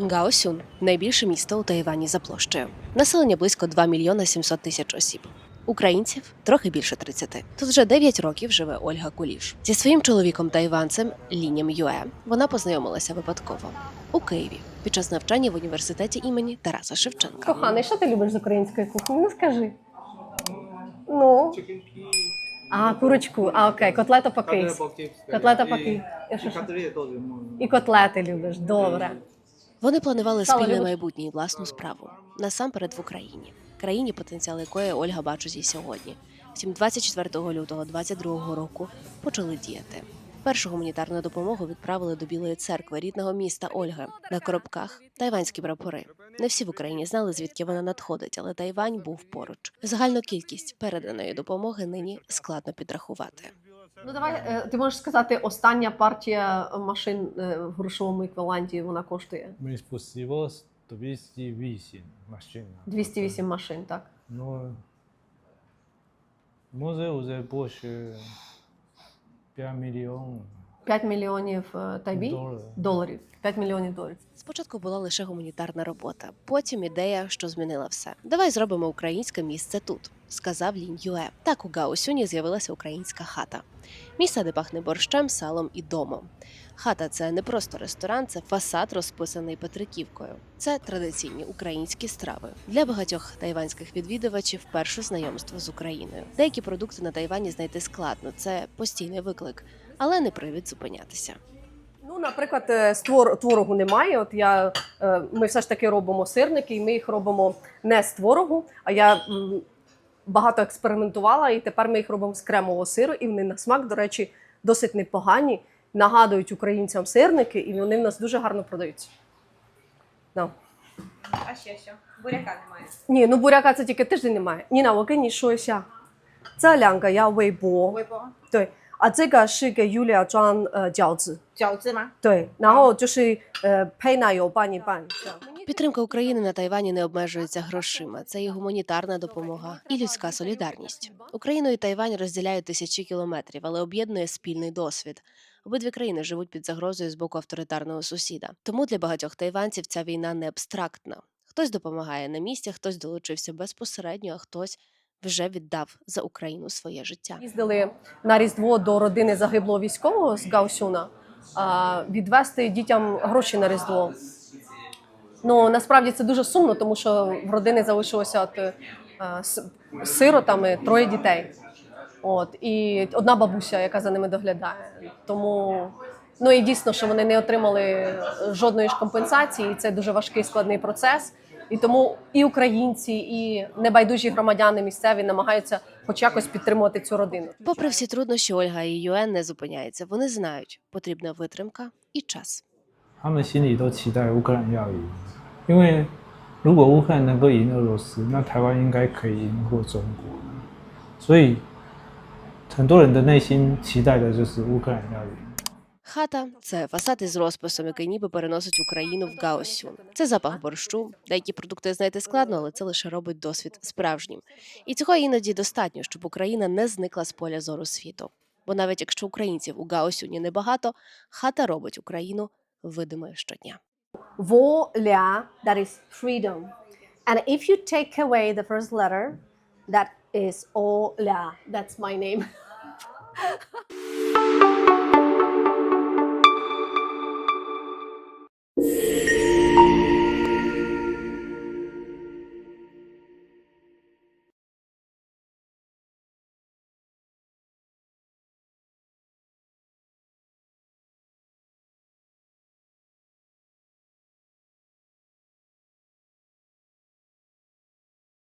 Гаосюн найбільше місто у Тайвані за площею. Населення близько 2 мільйона 700 тисяч осіб. Українців трохи більше 30. Тут вже 9 років живе Ольга Куліш. Зі своїм чоловіком тайванцем Лінім Юе вона познайомилася випадково у Києві під час навчання в університеті імені Тараса Шевченка. Коханий, що ти любиш з української кухні? Ну скажи. Ну. А, курочку. А, окей, котлета по-київськи. Котлета по-київськи. І котлети любиш, добре. Вони планували спільне майбутнє і власну справу насамперед в Україні, країні, потенціал якої Ольга бачить і сьогодні. Втім, 24 лютого 22 року почали діяти. Першу гуманітарну допомогу відправили до Білої церкви рідного міста Ольги на коробках тайванські прапори. Не всі в Україні знали, звідки вона надходить, але Тайвань був поруч. Загальну кількість переданої допомоги нині складно підрахувати. Ну давай, е, ти можеш сказати, остання партія машин е, в грошовому еквіваленті вона коштує Мы спустило 208 машин. 208 машин, так? Но может уже больше 5 миллионов 5 мільйонів е, тайбі доларів. 5 мільйонів доларів. Спочатку була лише гуманітарна робота, потім ідея, що змінила все. Давай зробимо українське місце тут, сказав Лінь Юе. Так у Гаосюні з'явилася українська хата. Місце, де пахне борщем, салом і домом. Хата це не просто ресторан, це фасад, розписаний Петриківкою. Це традиційні українські страви. Для багатьох тайванських відвідувачів перше знайомство з Україною. Деякі продукти на Тайвані знайти складно, це постійний виклик, але не привід зупинятися. Ну, наприклад, е, з твор, творогу немає. От я, е, ми все ж таки робимо сирники, і ми їх робимо не з творогу, а я багато експериментувала, і тепер ми їх робимо з кремового сиру, і вони на смак, до речі, досить непогані. Нагадують українцям сирники, і вони в нас дуже гарно продаються. Да. А ще що? Буряка немає. Ні, ну буряка це тільки тиждень немає. Ні, на вокині щось. Це лянка, я вейбо. Вейбо. 个要微波， Випо. 对啊，这个是给 Yulia 装呃饺子， Чауци ма? 对，然后就是呃配奶油拌一拌，这样。 Підтримка України на Тайвані не обмежується грошима. Це і гуманітарна допомога, і людська солідарність. Україну і Тайвань розділяють тисячі кілометрів, але об'єднує спільний досвід. Обидві країни живуть під загрозою з боку авторитарного сусіда. Тому для багатьох тайванців ця війна не абстрактна. Хтось допомагає на місці, хтось долучився безпосередньо, а хтось вже віддав за Україну своє життя. Їздили на Різдво до родини загиблого військового з Гаусюна відвести дітям гроші на Різдво. Ну насправді це дуже сумно, тому що в родини залишилося от, е, сиротами троє дітей. От і одна бабуся, яка за ними доглядає. Тому ну і дійсно, що вони не отримали жодної ж компенсації. і Це дуже важкий складний процес. І тому і українці, і небайдужі громадяни місцеві намагаються хоч якось підтримувати цю родину. Попри всі труднощі, Ольга і Юен не зупиняється. Вони знають, потрібна витримка і час.他们心里都期待乌克兰要赢，因为如果乌克兰能够赢俄罗斯，那台湾应该可以赢过中国。所以很多人的内心期待的就是乌克兰要赢。 Хата це фасад із розписом, який ніби переносить Україну в Гаосюн. Це запах борщу. Деякі продукти знайти складно, але це лише робить досвід справжнім. І цього іноді достатньо, щоб Україна не зникла з поля зору світу. Бо навіть якщо українців у Гаосюні небагато, хата робить Україну видимою щодня. Volia, that is freedom. And if you take away the first letter, that is Ola. That's my name.